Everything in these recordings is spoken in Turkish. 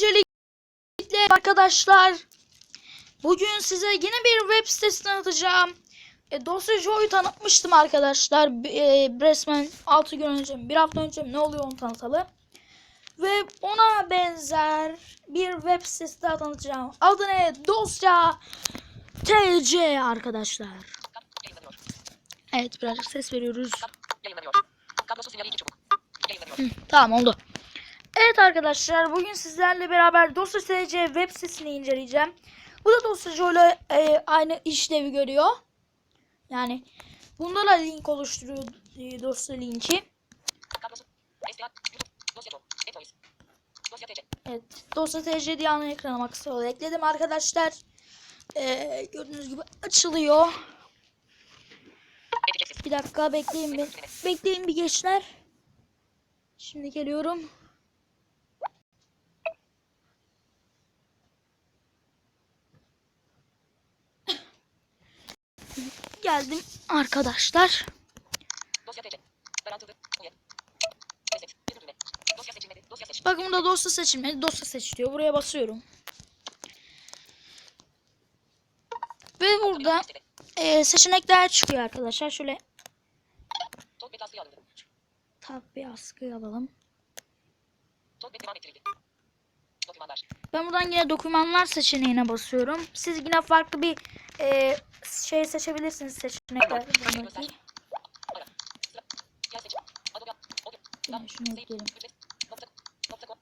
Öncelikle arkadaşlar bugün size yeni bir web sitesi tanıtacağım. E, Dosya Joy'u tanıtmıştım arkadaşlar. E, resmen 6 gün önce mi, bir hafta önce mi, ne oluyor onu tanıtalı. Ve ona benzer bir web sitesi daha tanıtacağım. Adı ne? Dosya TC arkadaşlar. Evet birazcık ses veriyoruz. Hı, tamam oldu. Evet arkadaşlar bugün sizlerle beraber Dosya TC web sitesini inceleyeceğim. Bu da Dosya ile e, aynı işlevi görüyor. Yani bunda da link oluşturuyor e, dosya linki. Evet Dosya TC diye ana ekrana kısa yolu ekledim arkadaşlar. E, gördüğünüz gibi açılıyor. Bir dakika bekleyin bir. Bekleyin bir gençler. Şimdi geliyorum. Geldim arkadaşlar. Dosya TC. Daraltıldı. Uyarı. Reset. Bir düğme. Dosya seçilmedi. Dosya seç. Bakın burada dosya seçilmedi. Dosya seç diyor. Buraya basıyorum. Ve burada e, seçenekler çıkıyor arkadaşlar. Şöyle tab bir askıya alalım. Ben buradan yine dokümanlar seçeneğine basıyorum. Siz yine farklı bir e, şey seçebilirsiniz seçenekler. Göster. buradaki. Ara. Sıra. Yer seçim. Adobe. Oge. Yine şunu ekleyelim. Ücret. Nokta. Nokta com.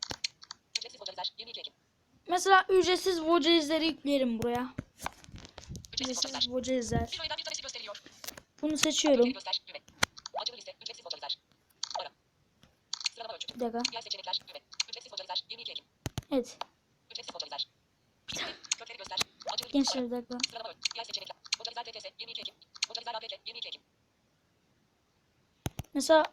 Ücretsiz hocalar. 22 Ekim. Mesela ücretsiz vocalizleri yükleyelim buraya. Ücretsiz vocalizler. Bir bir. Bunu seçiyorum. göster. Düğme. Açılı liste. Ücretsiz hocalar. Ara. Sıralama ölçütü. Bir dakika. Yer seçenekler. Düğme. Ücretsiz hocalar. 22 Ekim. Evet. Ücretsiz hocalar. İsmi. Kökleri göster. Açılı Gençler bir dakika. Sıralama ölçütü. Yer seçenekler. Hocalar TTS. 22 Ekim. Hocalar APC. 22 Ekim. Mesela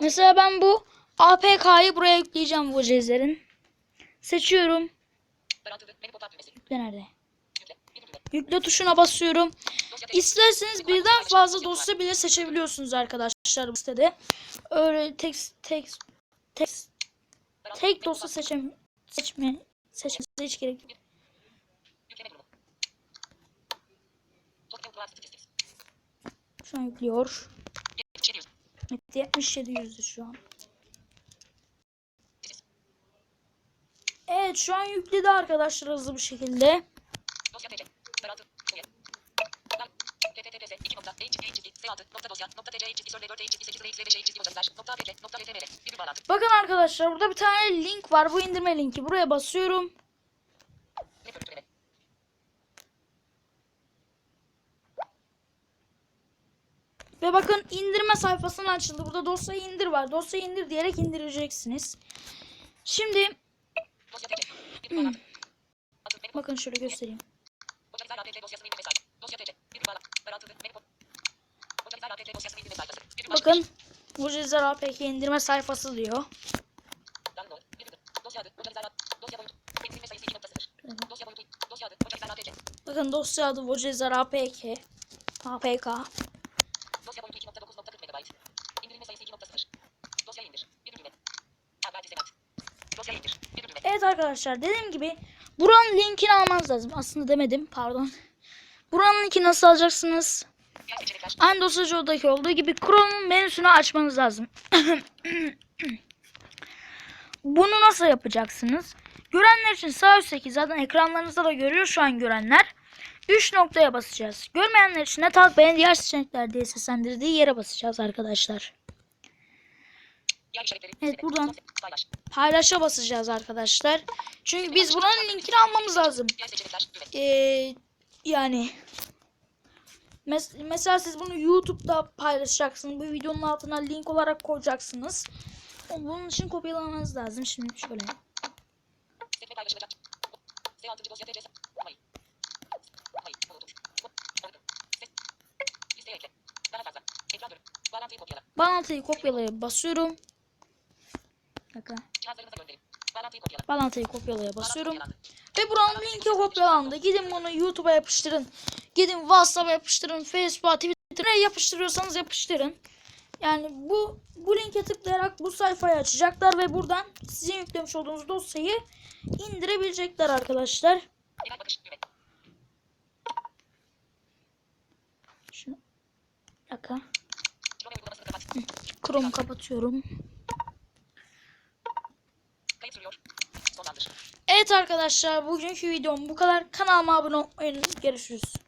mesela ben bu APK'yı buraya yükleyeceğim. Seçiyorum. Menü pop-up düğmesi. Yükle nerede? Yükle. Tuşuna basıyorum. İsterseniz birden fazla dosya bile seçebiliyorsunuz arkadaşlar bu sitede. Öyle tek tek Daraltılı. Tek dosya seçem seçme seçmenize hiç gerek yok. Şu an yüklüyor. 7700. Evet, 77 yüzdü şu an. Evet şu an yükledi arkadaşlar hızlı bir şekilde. Dosya TC. Daraltılı. Uyarı. Dar- TTTS 2 nokta E çizgi E çizgi S6 nokta dosya nokta TC E çizgi Sörle 4 E çizgi 8 E 5 E çizgi nokta APC nokta LTMR. Bir bağlantı. Bakın arkadaşlar burada bir tane link var. Bu indirme linki. Buraya basıyorum. Ve bakın indirme sayfasına açıldı. Burada dosyayı indir var. Dosyayı indir diyerek indireceksiniz. Şimdi bakın şöyle göstereyim. Hocalar APC dosyasını indirme sayfası. Dosya TC. Bir bağlantı. Daraltılı. Menü pop. Hocalar APC dosyasını indirme sayfası. Bir başlık. Bakın Mucizeler APK indirme sayfası diyor. Download. Bir bölüm. Dosya adı. Hocalar Dosya boyutu. İndirme sayısı 2.0. Dosya boyutu. Dosya adı. Hocalar APC. Bakın dosya adı Mucizeler APK. APK. Dosya boyutu 2.9.40 MB. İndirilme sayısı 2.0. Dosya indir. Bir düğme. Haber dizemat. Dosya indir. Bir düğme. Evet arkadaşlar dediğim gibi buranın linkini almanız lazım. Aslında demedim pardon. Buranın linkini nasıl alacaksınız? Aynı dosyacıdaki olduğu gibi Chrome'un menüsünü açmanız lazım. Bunu nasıl yapacaksınız? Görenler için sağ üstteki zaten ekranlarınızda da görüyor şu an görenler. 3 noktaya basacağız. Görmeyenler için de takbeyin diğer seçenekler diye seslendirdiği yere basacağız arkadaşlar. Evet, buradan. Paylaşa basacağız arkadaşlar. Çünkü biz buranın linkini almamız lazım. Ee, yani mes- mesela siz bunu YouTube'da paylaşacaksınız. Bu videonun altına link olarak koyacaksınız. Bunun için kopyalamanız lazım. Şimdi şöyle. Sekme paylaşılacak. S6. dosya TC. Mayı. Mayı. Unutur. Oydu. Ses. Listeye ekle. Daha fazla. Ekran görün. Bağlantıyı kopyala. Bağlantıyı kopyalaya basıyorum. Dakika. Cihazlarınıza gönderin. Bağlantıyı kopyala. Bağlantıyı kopyalaya basıyorum. Ve buranın linki kopyalandı. Gidin bunu YouTube'a yapıştırın. Gidin WhatsApp'a yapıştırın. Facebook'a, Twitter'a yapıştırıyorsanız yapıştırın. Yani bu bu linke tıklayarak bu sayfayı açacaklar ve buradan sizin yüklemiş olduğunuz dosyayı indirebilecekler arkadaşlar. Bir dakika. Chrome kapatıyorum. Evet arkadaşlar bugünkü videom bu kadar. Kanalıma abone olmayı. Görüşürüz.